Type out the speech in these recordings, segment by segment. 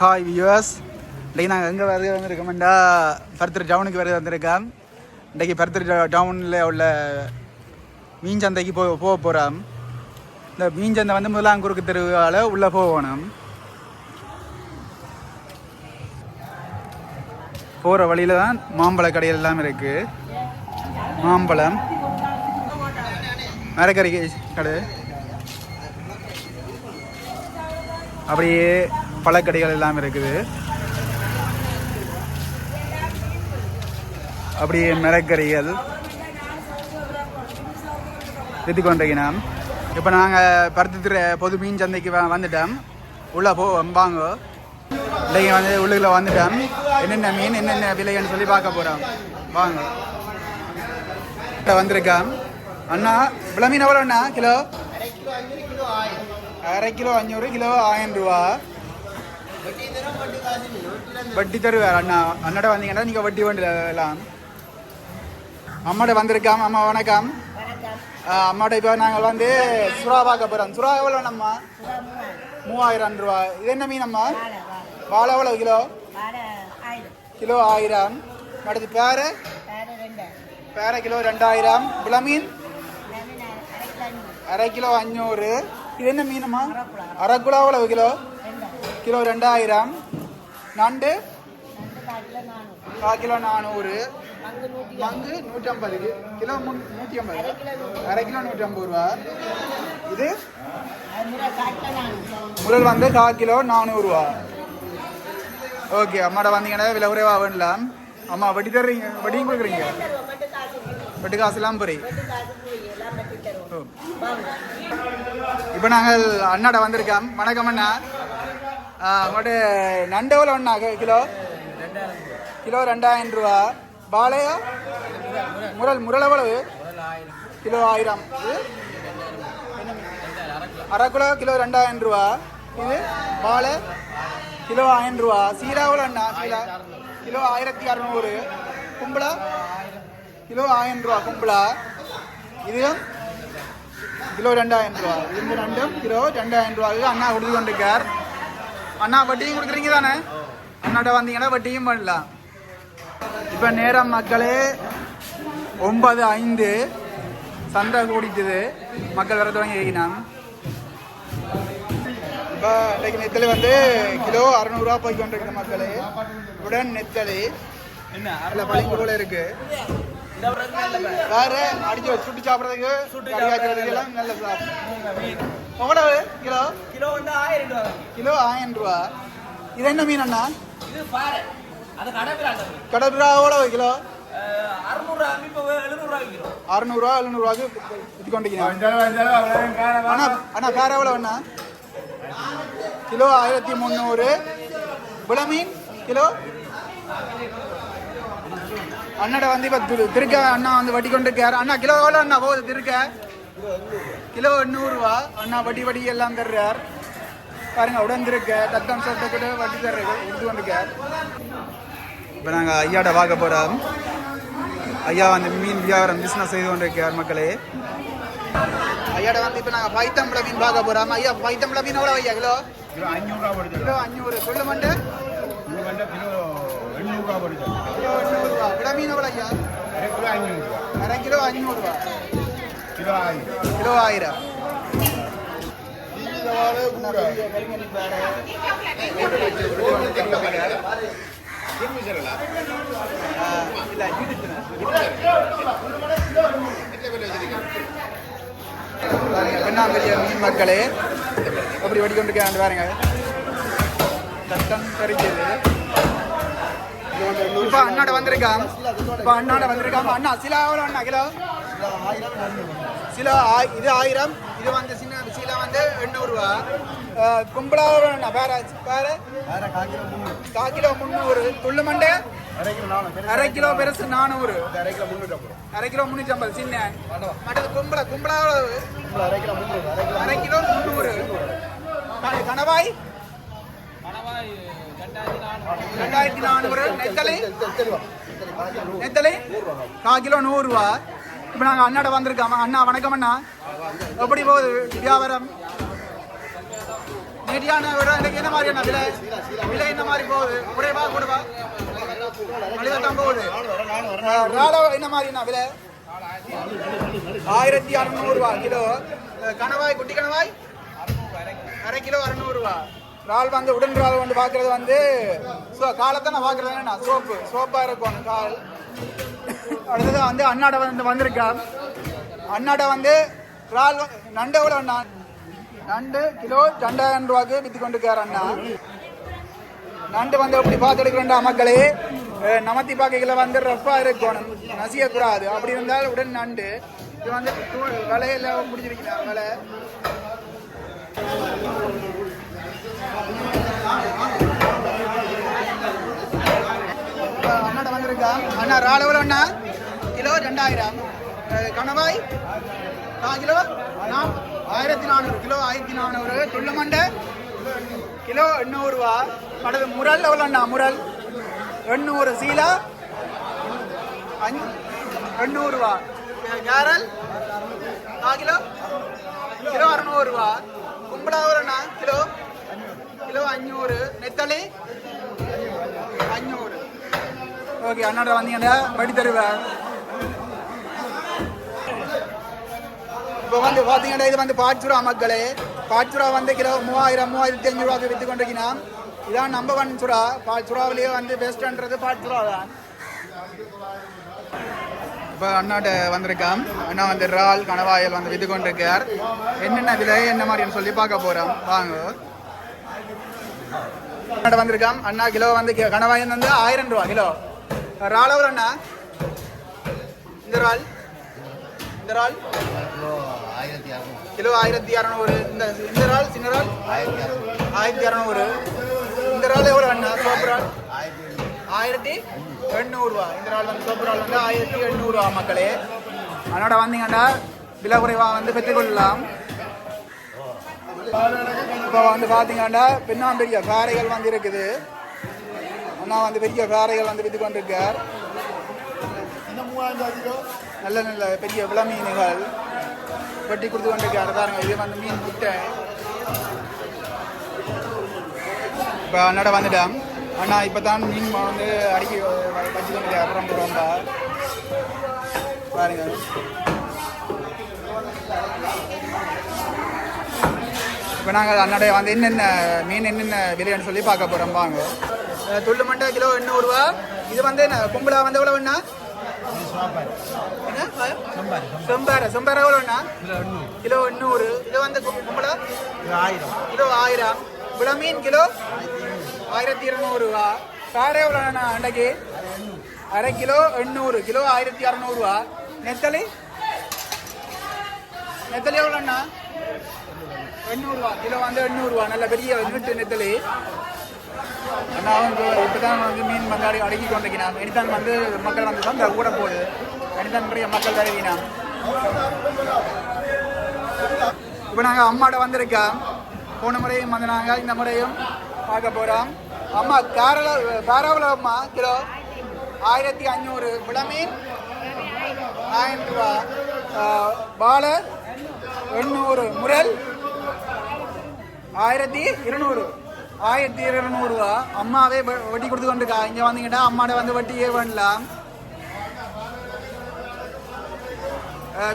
Hi viewers இன்றைக்கி நாங்கள் எங்கே வருது வந்திருக்கோம்டா பருத்தர் டவுனுக்கு வருது வந்திருக்கோம். இன்றைக்கி பருத்தர் டவுனில் உள்ள மீன் சந்தைக்கு போ போக போகிறோம் இந்த மீன் சந்தை வந்து முதலாம் குறுக்கு தெருவால் உள்ளே போகணும். போகிற வழியில் தான் மாம்பழ கடைகள் எல்லாம் இருக்குது மாம்பழம். மரக்கறி கடை. அப்படியே பழக்கடைகள் எல்லாம் இருக்குது. அப்படியே மரக்கறிகள் வித்து கொண்டிருக்கிறோம் இப்போ நாங்கள் பருத்தித்துறை பொது மீன் சந்தைக்கு வந்துட்டோம். உள்ளே போ வாங்க. இன்றைக்கு வந்து உள்ளுக்குள்ள வந்துட்டோம். என்னென்ன மீன் என்னென்ன விலைன்னு சொல்லி பார்க்க போகிறோம் வாங்க. வந்திருக்கேன் அண்ணா இவ்வளோ மீன் எவ்வளோ அண்ணா? கிலோ? அரை கிலோ அஞ்சூறு கிலோ ஆயிரம் ரூபா. வட்டி தருவார் அண்ணா. அண்ணாட வந்தீங்கன்னா நீங்கள் வட்டி வேண்டியலாம் அம்மாட்ட வந்திருக்காம் அம்மா வணக்கம். ஆ, அம்மாட்ட இப்போ நாங்கள் வந்து சுறா பார்க்க போகிறோம் சுறா எவ்வளோ அம்மா மூவாயிரம் ரூபா. இது என்ன மீன் அம்மா? வாழை எவ்வளோ கிலோ? கிலோ ஆயிரம். அடுத்து பேரை? பேரை கிலோ ரெண்டாயிரம். விளமீன் அரை கிலோ அஞ்சூறு இது என்ன மீனுமா அரை கிலோ எவ்வளவு கிலோ கிலோ ரெண்டாயிரம் நண்டு கால் கிலோ நானூறு மங்கு நூற்றம்பது கிலோ முன் நூற்றி ஐம்பது அரை கிலோ நூற்றம்பது ரூபா இது முதல் வந்து கால் கிலோ நானூறுரூவா ஓகே அம்மாட்ட வந்தீங்கன்னா விலை குறைவாக வேண்டலாம் அம்மா வட்டி தர்றீங்க வட்டியும் கொடுக்குறீங்க வட்டி காசுலாம் புரி இப்போ நாங்கள் அண்ணாட வந்திருக்கோம். வணக்கம் அண்ணா. ஆ, உங்கள்ட்ட நண்டு எவ்வளோ அண்ணா கிலோ? கிலோ ரெண்டாயிரம் ரூபா. பாலையா முரல் முரல் எவ்வளவு கிலோ ஆயிரம்? அரை கிலோ கிலோ ரெண்டாயிரம் ரூபா. இது? பாலை கிலோ ஆயிரம் ரூபா. சீரா எவ்வளோ அண்ணா சீரா. கிலோ ஆயிரத்தி அறநூறு. கும்பலா? கிலோ ஆயிரம் ரூபா கும்பலா? இதுவும் கிலோ ரெண்டாயிரம் ரூபா. இந்த ரெண்டும் கிலோ ரெண்டாயிரம் ரூபாய்க்கு அண்ணா கொடுத்து கொண்டிருக்கார் அண்ணா வட்டியும் கொடுக்குறீங்க தானே? அண்ணாட்ட வந்தீங்கன்னா வட்டியும் பண்ணலாம். இப்போ நேரம் மக்களே ஒன்பது ஐந்து. சந்தை கூடிட்டுது மக்கள் வர தொடங்கி வைக்கணும். இப்போ இன்றைக்கு நெத்தலி வந்து கிலோ அறநூறுவா போய் கொண்டிருக்கிற மக்களே. உடன் நெத்தலி. என்ன அதில் பழிங்கு போல இருக்கு. வேற அடிச்சு சுட்டு சாப்பிட்றதுக்கு கறி காய்ச்சறதுக்கு எல்லாம் நல்ல சாப்பிடும் எவ்வளவு கிலோ? கிலோ வந்து ஆயிரம் ரூபா. கிலோ ஆயிரம் ரூபா. இது என்ன மீன் அண்ணா? இது பாரு அது எவ்வளவு கிலோ? அறுநூறுவா எழுநூறுவாக்கு விற்று கொண்டிருக்கிறேன் அண்ணா அண்ணா வேற எவ்வளோ அண்ணா? கிலோ ஆயிரத்தி முந்நூறு. வில மீன்? கிலோ? அண்ணாட வந்து இப்போ திரு திருக்க அண்ணா வந்து வட்டி கொண்டு இருக்காரு அண்ணா கிலோ எவ்வளோ அண்ணா போகுது திருக்க? கிலோ எண்ணூறுரூவா அண்ணா வட்டி வட்டி எல்லாம் தர்றார். பாருங்க உடன் திருக்க. தத்தம் சத்த கூட வட்டி தர்றது எடுத்து கொண்டிருக்கார். இப்போ நாங்கள் ஐயாட்ட பார்க்க போகிறோம் ஐயா வந்து மீன் வியாபாரம் பிஸ்னஸ் செய்து கொண்டிருக்கார் மக்களே. ஐயாட வந்து இப்போ நாங்கள் பைத்தம்பள மீன் பார்க்க போகிறோம் ஐயா பைத்தம்பள மீன் எவ்வளோ ஐயா கிலோ? கிலோ கிலோ அஞ்சூறு சொல்லு மண்டு இது கிலோ எண்ணூறுரூவா படுது விட மீன் எவ்வளோ ஐயா அரை கிலோ அஞ்சூறுரூவா கிலோ ஆயிரம் கிலோ ஆயிரம் பெண்ணாம்பெரிய மீன் மக்களே அப்படி வடி கொண்டு இருக்காங்க பாருங்க சட்டம் தெரிஞ்சது இப்ப அண்ணாட வந்திருக்கான் இப்ப அண்ணாட வந்திருக்கான் அண்ணா சில எவ்வளோ அண்ணா கிலோ. சில இது ஆயிரம் இது வந்து சின்ன சில வந்து எண்ணூறுரூவா கும்பலா எவ்வளோ அண்ணா வேற வேற? கா கிலோ முந்நூறு துள்ளு மண்டை? அரை கிலோ நானூறு அரை கிலோ பெருசு நானூறு. அரை கிலோ முந்நூற்றம்பது அரை கிலோ முந்நூற்றி சின்ன. மற்றது கும்பலா கும்பலா அரை கிலோ முந்நூறு அரை கிலோ முந்நூறு கணவாய்? ரெண்டாயிரத்தி நானூறு நெத்தலை? நெத்தலை? கா கிலோ நூறுரூவா இப்போ நாங்கள் அண்ணாட வந்திருக்கோம். அண்ணா வணக்கம் அண்ணா. எப்படி போகுது வியாபாரம்? மீடியான விட எனக்கு என்ன மாதிரியான விலை? விலை என்ன மாதிரி போகுது? குறைவா கூடவா? மளிகை போகுது. ராலோ என்ன மாதிரிண்ணா விலை? ஆயிரத்தி அறநூறுவா கிலோ. கணவாய் குட்டி கணவாய்? அரை கிலோ அறநூறுவா. இறால் வந்து உடன் இறால் வந்து பார்க்கறது வந்து ஸோ காலத்தை நான் பார்க்கறது என்ன சோப்பு. சோப்பாக இருக்கும் கால். அடுத்தது வந்து அண்ணாடை வந்து வந்திருக்கா. அண்ணாடை வந்து இறால் நண்டை நண்டு எவ்வளோ அண்ணா? நண்டு கிலோ ரெண்டாயிரம் ரூபாய்க்கு விற்று கொண்டு இருக்கார் அண்ணா. நண்டு வந்து எப்படி பார்த்து எடுக்கிறா மக்களே நமத்தி பாக்கைகளை வந்து ரஃப்பாக இருக்கணும். நசியக்கூடாது. அப்படி இருந்தால் உடன் நண்டு. இது வந்து தூ- விலையில முடிஞ்சிருக்கிறார் விலை இப்ப அண்ணாட வந்திருக்கா அண்ணா ரால் எவ்வளோ அண்ணா. கிலோ ரெண்டாயிரம் கணவாய். கிலோ நான் ஆயிரத்தி நானூறு கிலோ ஆயிரத்தி நானூறு. துள்ளுமண்டை கிலோ எண்ணூறுரூவா அடுத்து முரல் எவ்வளோண்ணா முரல்? எண்ணூறு சீலா. அஞ்சு எண்ணூறுரூவா கேரல். ஆ கிலோ? கிலோ அறநூறுரூவா கும்பலா எவ்வளோண்ணா கிலோ? கிலோ அஞ்சூறு. நெத்தலி? அஞ்சூறு. ஓகே அண்ணாட வந்தீங்கன்னா படி தருவேன் இப்போ வந்து பார்த்தீங்கன்னா இது வந்து பாட்சுரா மக்களே. பாட்சுரா வந்து கிலோ மூவாயிரம் மூவாயிரத்தி அஞ்சு ரூபாய்க்கு விற்று கொண்டிருக்கிறோம் இதான் நம்பர் ஒன் சுறா. சுறாவிலேயே வந்து பெஸ்ட்ன்றது பாட்சுரா தான். இப்போ அண்ணாட்ட வந்திருக்கான் அண்ணா வந்து இறால் கணவாயல் வந்து விற்று கொண்டிருக்கார். என்னென்ன விலை என்ன மாதிரின்னு சொல்லி பார்க்க போகிறோம் வாங்க. அண்ணாட்ட வந்திருக்கான் அண்ணா கிலோ வந்து கி- கணவாயன் வந்து ஆயிரம் ரூபா கிலோ. இறால் எவ்வளோ அண்ணா. இந்த இறால் இந்த இறால் கிலோ ஆயிரத்தி இரநூறு இந்த இந்த இறால் சின்ன இறால் ஆயிரத்தி ஆயிரத்தி இரநூறு இந்த இறால் எவ்வளோ அண்ணா? சோப்பு ஆயிரத்தி ஆயிரத்தி எண்ணூறுரூவா இந்த இறால் வந்து சோப்பு வந்து ஆயிரத்தி எண்ணூறுரூவா மக்களே. அதனோட வந்தீங்கன்னா விலை குறைவாக வந்து பெற்றுக்கொள்ளலாம். இப்போ வந்து பார்த்தீங்கன்னா பின்னால் காரைகள் வந்து இருக்குது. அண்ணா வந்து பெரிய காரைகள் வந்து விற்று கொண்டிருக்கார் நல்ல நல்ல பெரிய விள மீன்கள் வெட்டி கொடுத்து கொண்டிருக்காரு பாருங்க இது வந்து மீன் முட்டை. இப்போ அண்ணாட வந்துட்டான். அண்ணா இப்போ தான் மீன் வந்து அடிக்கி வச்சு கொண்டிருக்காரு ரொம்ப ரொம்ப. பாருங்க. இப்போ நாங்கள் அண்ணாடைய வந்து என்னென்ன மீன் என்னென்ன விலைன்னு சொல்லி பார்க்க போகிறோம் வாங்க துள்ளு மண்டை கிலோ எண்ணூறுரூவா இது வந்து என்ன? கும்பலா வந்து எவ்வளோண்ணா என்ன? செம்பாறை. செம்பாறை எவ்வளோண்ணா கிலோ எண்ணூறு. இது வந்து கு- கும்பலா? ஆயிரம். கிலோ ஆயிரம் விளமீன் கிலோ? ஆயிரத்தி இருநூறுவா காடை எவ்வளோண்ணா அன்றைக்கு அரை கிலோ எண்ணூறு. கிலோ ஆயிரத்தி இரநூறுவா நெத்தலி? நெத்தலி எவ்வளோண்ணா எண்ணூறுரூவா கிலோ வந்து எண்ணூறுரூவா நல்ல பெரிய நீட்டு நெத்தலி. நான் வந்து இப்போதான் வந்து மீன் மங்காடி அடக்கி கொண்டிருக்கிறான். இனிதான் வந்து மக்கள் வந்து தான் கூட போகுது. இனிதான் நிறைய மக்கள் தருவினான் இப்போ நாங்கள் அம்மாட்ட வந்திருக்கோம். போன முறையும் வந்து நாங்கள் இந்த முறையும் பார்க்க போகிறோம் அம்மா காரல காராவில் அம்மா கிலோ ஆயிரத்தி அஞ்சூறு விளமீன் ஆயிரம் ரூபா ஆஹ், எண்ணூறு முரல் ஆயிரத்தி இருநூறு. ஆயிரத்தி இருநூறுவா அம்மாவே வட்டி கொடுத்து கொண்டிருக்கா இங்கே வந்தீங்கன்னா அம்மாட வந்து வட்டியே பண்ணலாம்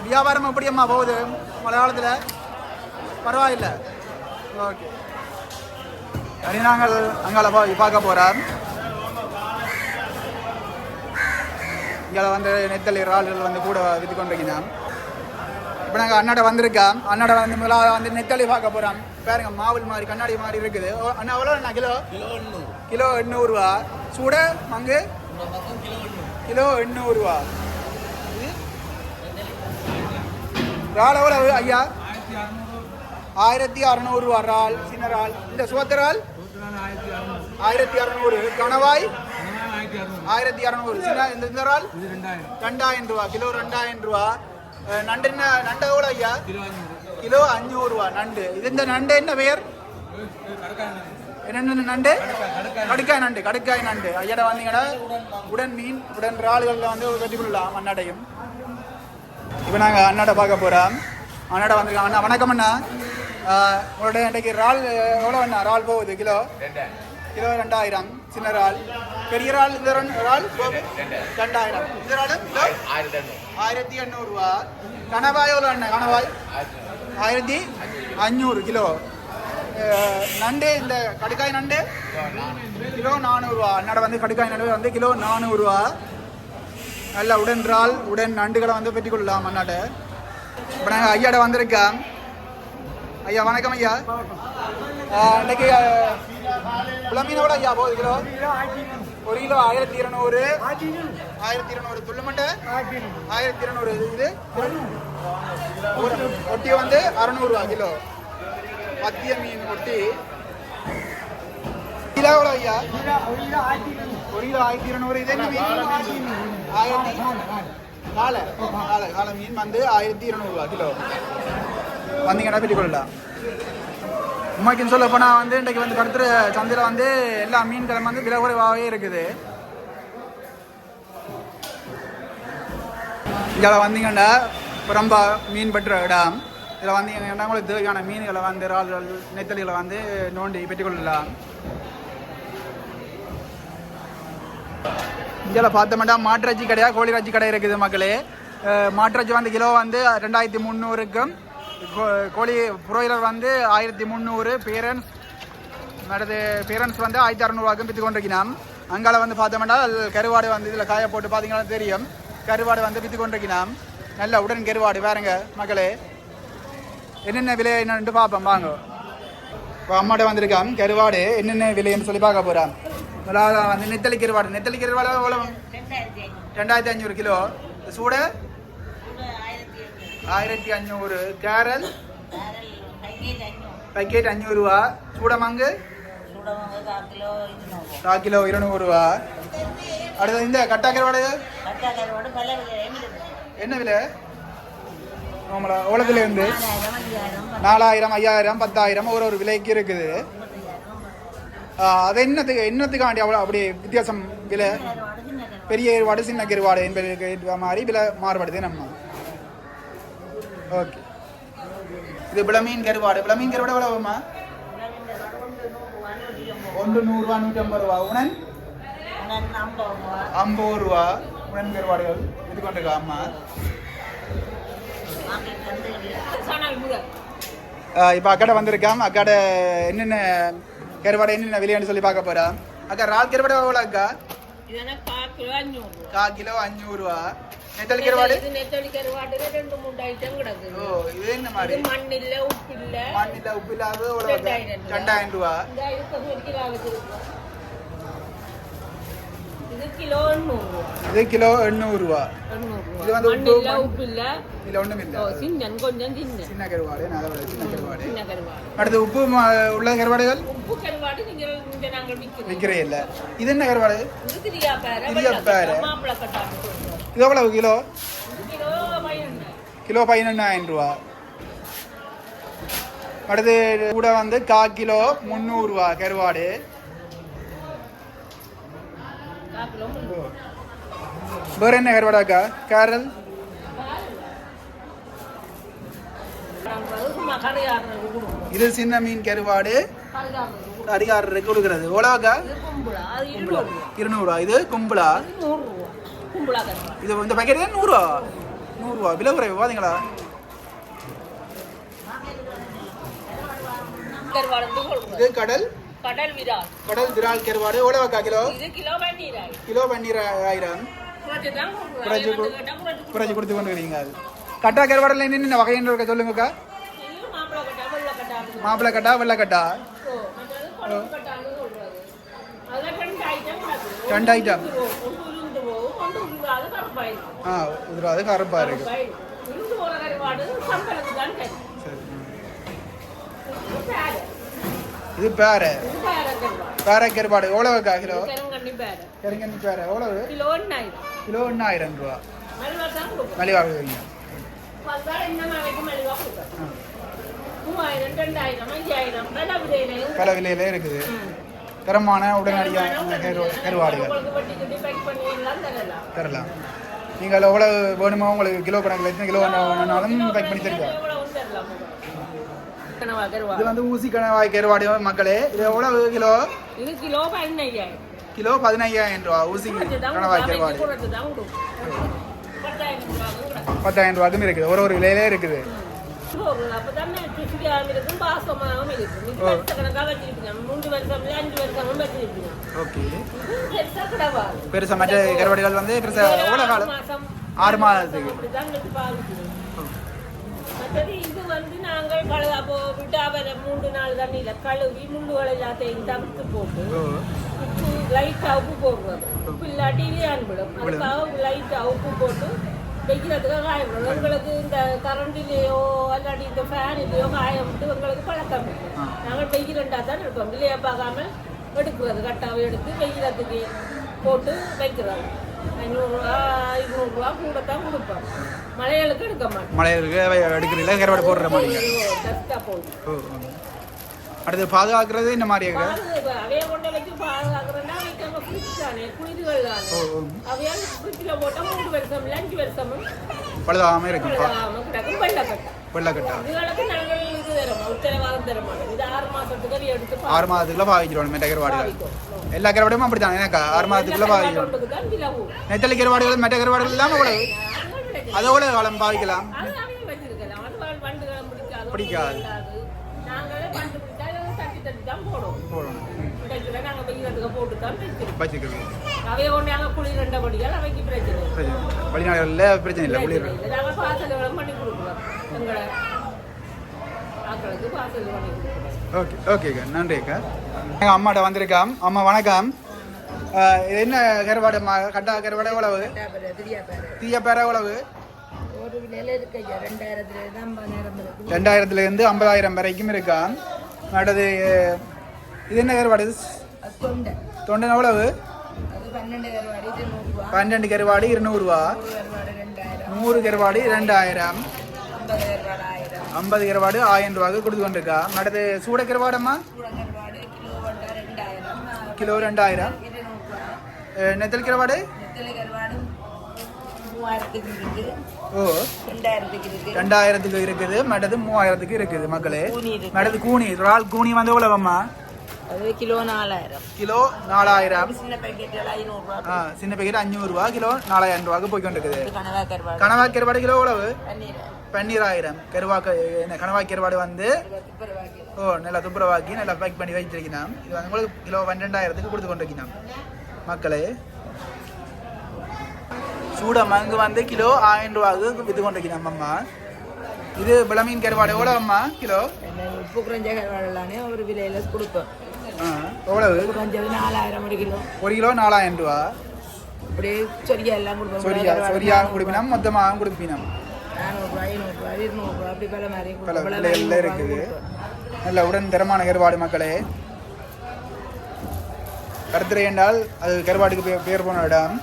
வியாபாரம் எப்படி அம்மா போகுது மலையாளத்தில் பரவாயில்ல ஓகே சரி நாங்கள் அங்கால பார்க்க போகிறோம் இங்கே வந்து நெத்தலி இறால்கள் வந்து கூட விற்று கொண்டிருக்கிறான் இப்போ நாங்கள் அண்ணாட வந்திருக்கோம். அண்ணாட வந்து முதல்ல வந்து நெத்தலி பார்க்க போகிறோம் பாருங்க மாவுல் மாதிரி கண்ணாடி மாதிரி இருக்குது. அண்ணா எவ்வளோ அண்ணா? கிலோ? கிலோ எண்ணூறுரூவா சூட? மங்கு? கிலோ எண்ணூறுரூவா இறால் எவ்வளவு? ஐயா? ஆயிரத்தி அறநூறுவா. இறால் சின்ன இறால் இந்த சுவத்த இறால் ஆயிரத்தி அறநூறு. கணவாய்? ஆயிரத்தி அறநூறு. சின்ன இந்த இறால் ரெண்டாயிரம் ரூபா. கிலோ ரெண்டாயிரம் ரூபா. நண்டு என்ன நண்டு எவ்வளோ ஐயா? கிலோ அஞ்சூறு ரூபா நண்டு. இது இந்த நண்டு என்ன பெயர்? என்னென்ன நண்டு? கடுக்காய் நண்டு கடுக்காய் நண்டு. ஐயாட வந்தீங்கன்னா உடன் மீன் உடன் இறால்களில் வந்து வெட்டி கொள்ளலாம் அண்ணாடையும் இப்போ நாங்கள் அண்ணாட பார்க்க போகிறோம் அண்ணாட வந்திருக்காங்க. அண்ணா வணக்கம் அண்ணா. உங்களோட இன்றைக்கு இறால் எவ்வளோ வேணா இறால் போகுது கிலோ? கிலோ ரெண்டாயிரம் சின்ன இறால். பெரிய இறால் இந்த இறால்? போகுது ரெண்டாயிரம். இந்த இறால் கிலோ? ஆயிரத்தி எண்ணூறுரூவா கணவாய் எவ்வளோ அண்ணா கணவாய் ஆயிரத்தி அஞ்சூறு கிலோ நண்டு இந்த கடுக்காய் நண்டு கிலோ நானூறுரூவா அண்ணாட வந்து கடுக்காய் நண்டு வந்து கிலோ நானூறுரூவா நல்ல உடன் இறால் உடன் நண்டுகளை வந்து பெற்றுக் கொள்ளலாம் அண்ணாட்ட இப்போ நாங்கள் ஐயாட வந்திருக்கோம் ஐயா வணக்கம் ஐயா இன்னைக்கு புலமீனோட ஐயா போகுது கிலோ ஒரு கிலோ ஆயிரத்தி இருநூறு ஆயிரத்தி இருநூறு துள்ளுமட்டை ஆயிரத்தி இருநூறு. இது ஒரு ஒட்டி வந்து அறநூறுவா கிலோ. மத்திய மீன் ஒட்டி கிலோ எவ்வளோ ஐயா? ஒரு கிலோ ஆயிரத்தி இருநூறு. இது என்ன மீன்? ஆயிரத்தி காலை. காலை. காலை மீன் வந்து ஆயிரத்தி இருநூறுவா கிலோ. வந்தீங்கன்னா பெற்றுக் கொள்ளலாம். உண்மைக்குன்னு சொல்ல போனால் வந்து இன்றைக்கு வந்து கடத்துற சந்தையில் வந்து எல்லா மீன்களும் வந்து விலை குறைவாகவே இருக்குது. இதில் வந்தீங்கன்னா ரொம்ப மீன் பற்ற இடம். இதில் வந்தீங்கன்னா உங்களுக்கு தேவையான மீன்களை வந்து இறால்கள் நெத்தலிகளை வந்து நோண்டி பெற்றுக்கொள்ளலாம். இங்கே பார்த்தோம்னா மாட்டிறச்சி கடையா கோழி கடை இருக்குது மக்களே. மாட்டிறச்சி வந்து கிலோ வந்து ரெண்டாயிரத்தி முந்நூறுக்கும் கோ- கோழி புரோயிலர் வந்து ஆயிரத்தி முந்நூறு பேரன்ஸ் அடுத்து பேரண்ட்ஸ் வந்து ஆயிரத்தி அறநூறுவாக்கும் விற்று கொண்டிருக்கிறோம் அங்கால வந்து பார்த்தோம்னா கருவாடு வந்து இதில் காய போட்டு பார்த்தீங்கன்னா தெரியும். கருவாடு வந்து விற்று கொண்டிருக்கிறோம் நல்ல உடன் கருவாடு வேறுங்க மக்களே என்னென்ன விலை என்னன்னு பார்ப்போம் வாங்க. இப்போ அம்மாட்ட வந்திருக்கான் கருவாடு என்னென்ன விலைன்னு சொல்லி பார்க்க போகிறான் முதலாவது வந்து நெத்தலி கருவாடு. நெத்தலி கருவாடு எவ்வளோ ரெண்டாயிரத்தி அஞ்சூறு கிலோ. சூட? ஆயிரத்தி அஞ்சூறு கேரல்? பேக்கெட் அஞ்சூறுரூவா சூடமங்கு கால் கிலோ இருநூறுவா அடுத்தது இந்த கட்டா கருவாடு என்ன விலை ஆமாடா எவ்வளோ விலை இருந்து நாலாயிரம் ஐயாயிரம் பத்தாயிரம் ஒரு ஒரு விலைக்கு இருக்குது அது என்னத்துக்கு என்னத்துக்காண்டி அவ்வளோ அப்படி வித்தியாசம் விலை பெரிய கருவாடு சின்ன கருவாடு என்பதற்கு ஏற்ற மாதிரி விலை மாறுபடுது நம்ம ஓகே இது விளமீன் கருவாடு விளமீன் கருவாடு எவ்வளவுமா ஒன்று நூறுரூவா நூற்றி ஐம்பது ரூபா உணன் ஐம்பது ரூபா உணன் கருவாடுகள் இது கொண்டிருக்கா அம்மா இப்போ அக்காட வந்திருக்கான் அக்காட என்னென்ன கருவாடு என்னென்ன விலைன்னு சொல்லி பார்க்க போறா அக்கா ரால் கருவாடு எவ்வளோ அக்கா கா கிலோ அஞ்சூறுரூவா நெத்தல் கருவாடு நெத்தொலி கருவாடு ரெண்டு மூணு ஐட்டம் கிடக்குது ஓ இது என்ன மாதிரி இது மண் இல்ல உப்பு இல்ல மண்ணில் உப்பு இல்லாத எவ்வளோ ரெண்டாயிரம் ரூபா. ரெண்டாயிரம் ரூபா இந்த ஒரு கிலோ வச்சிருக்கோம் இது கிலோ எண்ணூறு ரூபா இது கிலோ எண்ணூறுரூவா எண்ணூறு இது வந்து மண் உப்பு, இல்ல மண். உப்பு இல்ல இதில் ஒன்றும் இல்லை ஓ, சின்னன் கொஞ்சம் சின்ன சின்ன கருவாடு நல்ல சின்ன கருவாடு சின்ன கருவாடு அடுத்து உப்பு உள்ள கருவாடுகள் உப்பு கருவாடு நீங்க இங்க நாங்கள் விற்கிறோம் விற்கிறே இல்லை இது என்ன கருவாடு இது திரியா பேர திரியா பேரை. கட்டாண்டு சொல்றோம் இது எவ்வளவு கிலோ? கிலோ பதினெண்ணாயிரம் ரூபா. அடுத்து கூட வந்து கா கிலோ முந்நூறுரூவா கருவாடு. வேற என்ன கருவாடாக்கா கேரல்? இது சின்ன மீன் கருவாடு. அதிகாரருக்கு கொடுக்குறது. ரூபா. இருநூறுவா இது கும்பலா? இது இந்த பேக்கெட் நூறுரூவா நூறுரூவா விலை குறைவு கொடுக்குறது இது கடல்? கடல் விரால். கடல் விரால் கருவாடு. எவ்வளோக்கா கிலோ? கிலோ பன்னீராய் கிலோ பன்னீர் ஆயிரம் குறைச்சி தான் குறைச்சி கொடு- குறைச்சி குறைச்சி கொடுத்து கொண்டு வரீங்க அது. கட்டா கருவாடில் என்னென்ன வகைன்னு இருக்க சொல்லுங்கக்கா இது மாப்பிளை கட்டா வெள்ளை கட்டா மாப்பிளை கட்டா வெள்ளை கட்டா? ஓ மற்றது குழம்பு கட்டான்னு சொல்றது. அதில் ரெண்டு ஐட்டம் ஆ இது அது இருக்கு சரி இது பேரை பேரை கருப்பாடு எவ்வளோக்கா கிலோ கருங்கண்ணி பேரை எவ்வளவு கிலோ ஒன்றாயிரம் ரூபா விலை விலையிலையும் பல விலையில இருக்குது தரமான உடனடியான கரு கருவாடுகள் தரலாம் நீங்கள் எவ்வளவு வேணுமோ உங்களுக்கு கிலோ கணக்கில் எத்தனை கிலோ வேணாலும் பேக் பண்ணி தருவா எவ்வளவு தரலாம் உங்களுக்கு. கனவா இது கருவாடு வந்து ஊசி கணவாய் கருவாடு மக்களே இது எவ்வளவு கிலோ இது கிலோ பதினையாயிரம் கிலோ பதினையாயிரம் ரூபா ஊசி கணவாய் கருவாடு பத்தாயிரம் ரூபாய்க்கும் இருக்குது ஒரு ஒரு விலையிலே இருக்குது அப்பதான் ருசியாகவும் இருக்கும் பாசமாகவும் இருக்கும் இது ஓ. வருஷக்கணக்காக வச்சிருப்பீங்க மூன்று வருஷம் அஞ்சு வருஷமும் வச்சிருப்பீங்க ஓகே இது பெருசா கிடவா பெருசா மற்ற கருவாடுகள் வந்து பெருசா எவ்வளோ காலம் மாசம் ஆறு மாதத்துக்கு. இப்படிதான் வச்சு பாவிக்கிறோம். மற்றது இது வந்து நாங்கள் கழு அப்போ விட்டாவர மூன்று நாள் தண்ணியில கழுவி முள்ளுகளை எல்லாத்தையும் தவிர்த்து போட்டு உப்பு லைட்டா உப்பு உப்பு இல்லாட்டி அன்படும் அதுக்காக லைட்டா உப்பு போட்டு வைக்கிறதுக்காக காய விடணும் எங்களுக்கு இந்த கரண்டிலேயோ இல்லாட்டி இந்த ஃபேனிலேயோ காய விட்டு எங்களுக்கு பழக்கம் இல்லை. நாங்கள் வெயிலண்டா தான் எடுப்போம் இல்லையா பார்க்காம எடுக்கிறது கட்டாவை எடுத்து வெயிலத்துக்கு போட்டு வைக்கிறோம் ஐநூறுரூவா ஐநூறுரூவா கூட தான் கொடுப்போம் மலையாளுக்கு எடுக்க மாட்டோம் மழையிற்கு எடுக்கிறீங்களா போடுற மாதிரி டஸ்ட்டாக போடும் ஓ ஓ. அடுத்து பாதுகாக்கிறது இந்த மாதிரி இருக்கும். பழுதாகாம கிடக்கும் வெள்ளக்கட்டை. ஆறு மாதத்துக்குள்ள பாவிச்சிருவாங்க மெட்ட கருவாடுகள். பாவிக்கும். எல்லா கருவாடும் அப்படி தான் எனக்கா ஆறு மாதத்துக்குள்ள பாவிக்கிறோம் நெத்தலி கருவாடுகள் மெட்ட கருவாடுகள் இல்லாமல் அவ்வளவு. அதோட காலம் பாவிக்கலாம். பிடிக்காது பிடிக்காது. நாங்களே பண்டு பிடிச்சா அதை தட்டி தட்டி தான் போடுவோம் போடணும் கிடைக்கல நாங்கள் வெயிலத்துக்கு போட்டு தான் வச்சிருக்கோம் வச்சுக்கிறது அவைய கொண்டு நாங்கள் குளிர் ரெண்டபடியால் அவைக்கு பிரச்சனை இல்லை. வெளிநாடுகளில் பிரச்சனை இல்லை குளிர் நாங்கள் பாசல்களும் பண்ணி கொடுக்குறோம் எங்களை ஆக்களுக்கு பாசல் பண்ணி கொடுக்குறோம் ஓகே ஓகேக்கா நன்றி அக்கா எங்கள் அம்மாட்ட வந்திருக்காம் அம்மா வணக்கம் என்ன கருவாடு கட்டா கருவாடு எவ்வளவு தீய பேர எவ்வளவு ஐயா ரெண்டாயிரத்துல இருந்து ஐம்பதாயிரம் இருக்கு ரெண்டாயிரத்துலேருந்து ஐம்பதாயிரம் வரைக்கும் இருக்காம் அடுத்தது இது என்ன கருவாடு தொண்டன் எவ்வளவு? பன்னெண்டு கருவாடி இருநூறுவா. நூறு கருவாடு ரெண்டாயிரம். ஐம்பது கருவாடு ஆயிரம். ரூபாய்க்கு கொடுத்து கொண்டிருக்கா. அடுத்து சூட கருவாடம்மா? கிலோ ரெண்டாயிரம். நெத்தலி கருவாடு மூவாயிரத்துக்கு ஓ. ரெண்டாயிரத்துக்கு இருக்கு ரெண்டாயிரத்துக்கு இருக்குது. மற்றது மூவாயிரத்துக்கு இருக்குது மக்களே. மற்றது கூனி. இறால் கூனி வந்து எவ்வளவம்மா? அது கிலோ நாலாயிரம். கிலோ நாலாயிரம். சின்ன பேக்கெட்டில் ஐநூறுரூவா ஆ சின்ன பேக்கெட் அஞ்சூறுரூவா கிலோ நாலாயிரம் ரூபாய்க்கு போய் கொண்டிருக்குது. கனவா கருவாடு. கனவா கருவாடு கிலோ எவ்வளவு? பன்னீர் பன்னீராயிரம். கருவாக்கு என்ன கனவா கருவாடு வந்து ஓ நல்லா துப்புரவாக்கி நல்லா பேக் பண்ணி வச்சிருக்கணும் இது வந்து உங்களுக்கு கிலோ பன்னெண்டாயிரத்துக்கு கொடுத்து கொண்டிருக்கணும் மக்களே சூட மங்கு வந்து கிலோ ஆயிரம் ரூபாய்க்கு வித்து கொண்டிருக்கணும் அம்மா. இது பிளமீன் கருவாடு அம்மா? கிலோ? உப்பு குறைஞ்ச கருவாடெல்லாமே ஒரு விலையில கொடுப்போம். எவ்வளவு? குறைஞ்சது நாலாயிரம் ஒரு கிலோ. ஒரு கிலோ நாலாயிரம் ரூபா. அப்படியே சொரியா எல்லாம் கொடுப்போம். சொரியா சொரியா கொடுப்பினம் மொத்தமாக கொடுப்பினம் நானூறுரூவா ஐநூறுரூவா இருநூறுவா அப்படி பல மாதிரி பல கொடுப்போம். விலைகளில் ஐநூறுரூவா இருக்குது. நல்ல உடன் தரமான கருவாடு மக்களே. கருத்துரை என்றால் அது கருவாட்டுக்கு பேர் பேர் போன இடம்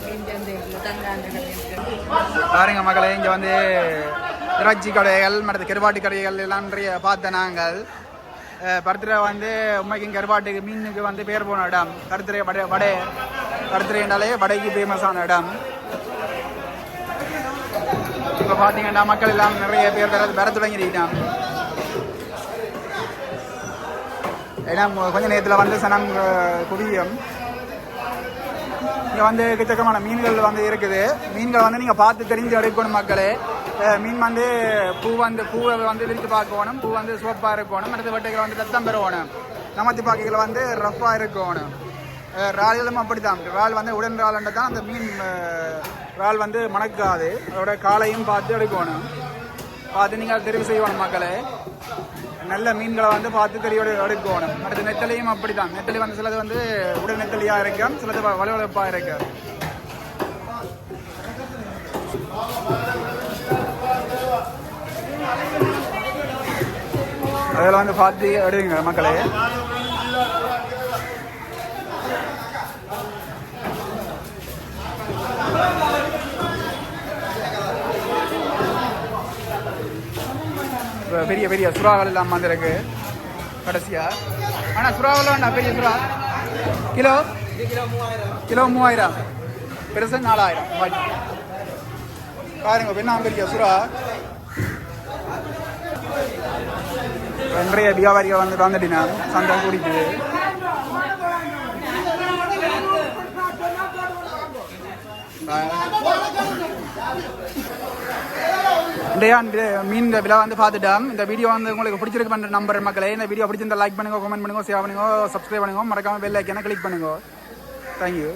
பெருஞ்சந்தையில் தங்காந்த கடை இருக்கு. பாருங்க மகளே இங்கே வந்து இறைச்சி கடைகள் மற்ற கருவாட்டு கடைகள் எல்லாம் நிறைய பார்த்த நாங்கள். பருத்திரை வந்து உண்மைக்கும் கருவாட்டுக்கு மீனுக்கு வந்து பேர் போன இடம். கருத்துரை வடை வடை கருத்துறை என்றாலே வடைக்கு ஃபேமஸான இடம். இப்போ பார்த்தீங்கன்னா மக்கள் எல்லாம் நிறைய பேர் வர வர தொடங்கிட்டான் ஏன்னா கொஞ்ச நேரத்தில் வந்து சனம் குவியும். இங்கே வந்து எக்கச்சக்கமான மீன்கள் வந்து இருக்குது. மீன்கள் வந்து நீங்கள் பார்த்து தெரிஞ்சு எடுக்கணும் மக்களே. மீன் வந்து பூ வந்து பூவை வந்து விரித்து பார்க்கணும். பூ வந்து சோப்பாக இருக்கணும். அடுத்த வெட்டைகள் வந்து ரத்தம் பெறணும். நமத்தி பாக்கைகள் வந்து ரஃப்பாக இருக்கணும். அஹ் அப்படித்தான். இறால் வந்து உடன் இறால்ன்ற தான் அந்த மீன் அஹ், இறால் வந்து மணக்காது. அதோட காலையும் பார்த்து எடுக்கணும். பார்த்து நீங்கள் தெரிவு செய்யணும் மக்களே. நல்ல மீன்களை வந்து பார்த்து தெரிய எடுக்கணும். அடுத்து நெத்தலையும் அப்படி தான் நெத்தலி வந்து சிலது வந்து உடல் நெத்தலியாக இருக்கும் சிலது வலுவழப்பாக வலுவழுப்பாக இருக்கும். அதில் வந்து பார்த்து எடுங்க மக்களே. பெரிய பெரிய சுறாக்கள் எல்லாம் வந்திருக்கு. கடைசியா. ஆனா சுறாவில் வேண்டாம் பெரிய சுறா. கிலோ? கிலோ மூவாயிரம். பெருசு நாலாயிரம். பாருங்க பெண்ணா பெரிய சுறா. இன்றைய வியாபாரிகள் வந்து வந்துட்டினா சந்தை கூடிக்குது இன்றையா இந்த மீன் இந்த விழா வந்து பார்த்துட்டோம் இந்த வீடியோ வந்து உங்களுக்கு பிடிச்சிருக்கு பண்ணுற நம்பர் மக்களே இந்த வீடியோ பிடிச்சிருந்தா லைக் பண்ணுங்க கமெண்ட் பண்ணுங்க ஷேர் பண்ணுங்க சப்ஸ்கிரைப் பண்ணுங்க. மறக்காம பெல் ஐக்கான கிளிக் பண்ணுங்க. தேங்க்யூ